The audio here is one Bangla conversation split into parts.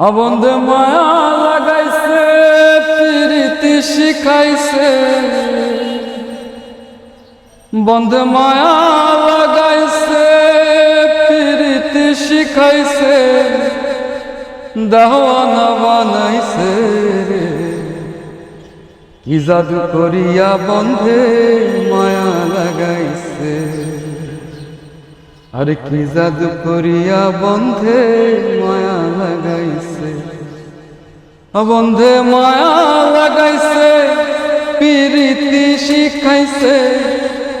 অবন্ধে মায়া লাগাইছে, প্রীতি শিখাইছে। বন্ধে, মায়া লাগাইছে, প্রীতি শিখাইছে। দেওয়ানা বানাইছে রে। কি জাদু করিয়া বন্ধে মায়া লাগাইছে। আর কি জাদু করিয়া বন্ধে মায়া লাগাইছে। আ বন্ধে মায়া লাগাইছে, পিরিতি শিখাইছে।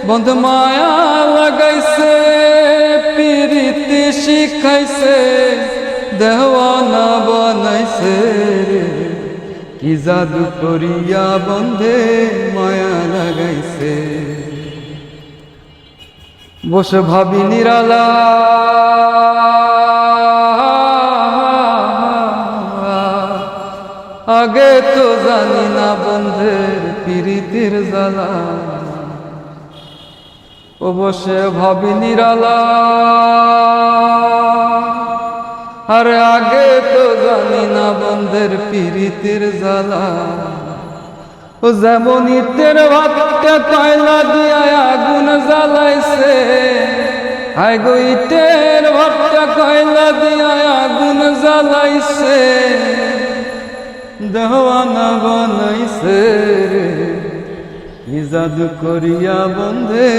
বন্ধ মায়া লাগাইছে, পিরিতি শিখাইছে দেওয়ানা বানাইছে কি জাদু করিয়া বন্ধে মায়া লাগাইছে। বসে ভাবি নিরালা। আগে তো জানি না বন্ধের পিরিতির জ্বালা। বসে ভাবি নিরালা। আরে আগে তো জানি না বন্ধের পিরিতির জ্বালা। ও যেমন ইটের ভাতটা কয়লা দিয়া আগুন জ্বালাইছে আই গো ইটের ভাতটা কয়লা দিয়া আগুন জ্বালাইছে। দেওয়ানা বানাইছে রে। কি জাদু করিয়া বন্ধে